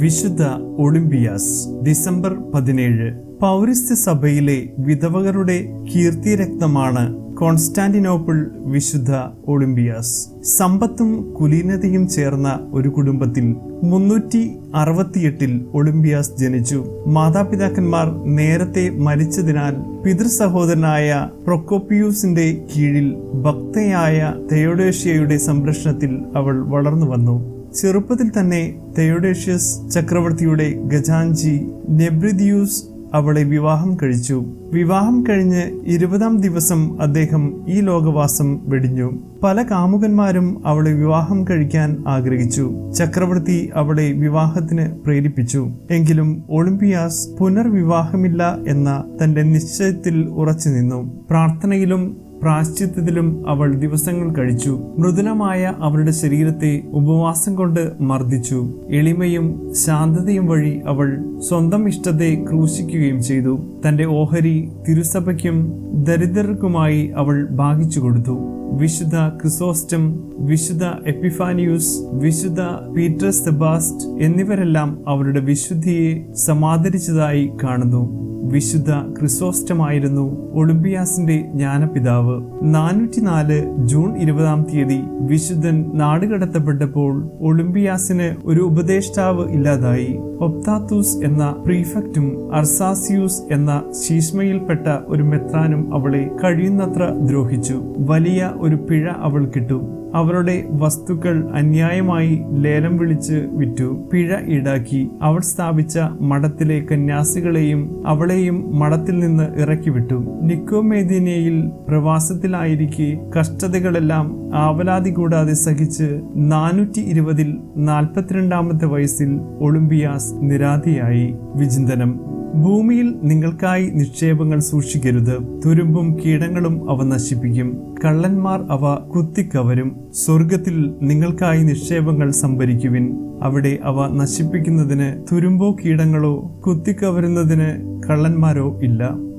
വിശുദ്ധ Olympias December പതിനേഴ്. പൗരസ്ത്യ സഭയിലെ വിധവകരുടെ കീർത്തിരത്നമാണ് കോൺസ്റ്റാന്റിനോപ്പിൾ വിശുദ്ധ ഒളിമ്പിയാസ്. സമ്പത്തും കുലീനതയും ചേർന്ന ഒരു കുടുംബത്തിൽ മുന്നൂറ്റി അറുപത്തിയെട്ടിൽ ഒളിമ്പിയാസ് ജനിച്ചു. മാതാപിതാക്കന്മാർ നേരത്തെ മരിച്ചതിനാൽ പിതൃ സഹോദരനായ പ്രൊക്കോപ്പിയൂസിന്റെ കീഴിൽ ഭക്തയായ തെയോഡേഷ്യയുടെ സംരക്ഷണത്തിൽ അവൾ വളർന്നു വന്നു ചെറുപ്പത്തിൽ തന്നെ തെയോഡേഷ്യസ് ചക്രവർത്തിയുടെ ഗജാഞ്ചി നെബ്രിദിയൂസ് അവളെ വിവാഹം കഴിച്ചു. വിവാഹം കഴിഞ്ഞ് ഇരുപതാം ദിവസം അദ്ദേഹം ഈ ലോകവാസം വെടിഞ്ഞു. പല കാമുകന്മാരും അവളെ വിവാഹം കഴിക്കാൻ ആഗ്രഹിച്ചു. ചക്രവർത്തി അവളെ വിവാഹത്തിന് പ്രേരിപ്പിച്ചു. എങ്കിലും ഒളിമ്പിയാസ് പുനർവിവാഹമില്ല എന്ന തന്റെ നിശ്ചയത്തിൽ ഉറച്ചു നിന്നു പ്രാർത്ഥനയിലും പ്രാശ്ചിത്തത്തിലും അവൾ ദിവസങ്ങൾ കഴിച്ചു. മൃദുലമായ അവളുടെ ശരീരത്തെ ഉപവാസം കൊണ്ട് മർദ്ദിച്ചു. എളിമയും ശാന്തതയും വഴി അവൾ സ്വന്തം ഇഷ്ടത്തെ ക്രൂശിക്കുകയും ചെയ്തു. തന്റെ ഓഹരി തിരുസഭയ്ക്കും ദരിദ്രർക്കുമായി അവൾ ഭാഗിച്ചു കൊടുത്തു. വിശുദ്ധ ക്രിസോസ്റ്റം വിശുദ്ധ എപ്പിഫാനിയൂസ് വിശുദ്ധ പീറ്റർ സെബാസ്റ്റ് എന്നിവരെല്ലാം അവരുടെ വിശുദ്ധിയെ സമാദരിച്ചതായി കാണുന്നു. വിശുദ്ധ ക്രിസോസ്റ്റമായിരുന്നു ഒളിമ്പിയാസിന്റെ ജ്ഞാനപിതാവ്. നാനൂറ്റിനാല് ജൂൺ ഇരുപതാം തീയതി വിശുദ്ധൻ നാടുകടത്തപ്പെട്ടപ്പോൾ ഒളിമ്പിയാസിന് ഒരു ഉപദേഷ്ടാവ് ഇല്ലാതായി. ഒപ്താത്തൂസ് എന്ന പ്രീഫക്റ്റും അർസാസിയൂസ് എന്ന ശീഷ്മയിൽപ്പെട്ട ഒരു മെത്രാനും അവളെ കഴിയുന്നത്ര ദ്രോഹിച്ചു. വലിയ ഒരു പിഴ അവൾ കിട്ടു അവരുടെ വസ്തുക്കൾ അന്യായമായി ലേലം വിളിച്ച് വിറ്റു. പിഴ ഈടാക്കി. അവൾ സ്ഥാപിച്ച മഠത്തിലെ കന്യാസികളെയും അവളെയും മഠത്തിൽ നിന്ന് ഇറക്കിവിട്ടു നിക്കോമേദിനയിൽ പ്രവാസത്തിലായിരിക്കെ കഷ്ടതകളെല്ലാം ആവലാതി കൂടാതെ സഹിച്ച് നാനൂറ്റി ഇരുപതിൽ നാൽപ്പത്തിരണ്ടാമത്തെ വയസ്സിൽ ഒളിമ്പിയാസ് നിരാധിയായി. വിചിന്തനം. ഭൂമിയിൽ നിങ്ങൾക്കായി നിക്ഷേപങ്ങൾ സൂക്ഷിക്കരുത്. തുരുമ്പും കീടങ്ങളും അവ നശിപ്പിക്കും. കള്ളന്മാർ അവ കുത്തിക്കവരും. സ്വർഗത്തിൽ നിങ്ങൾക്കായി നിക്ഷേപങ്ങൾ സംഭരിക്കുവിൻ. അവിടെ അവ നശിപ്പിക്കുന്നതിന് തുരുമ്പോ കീടങ്ങളോ കുത്തിക്കവരുന്നതിന് കള്ളന്മാരോ ഇല്ല.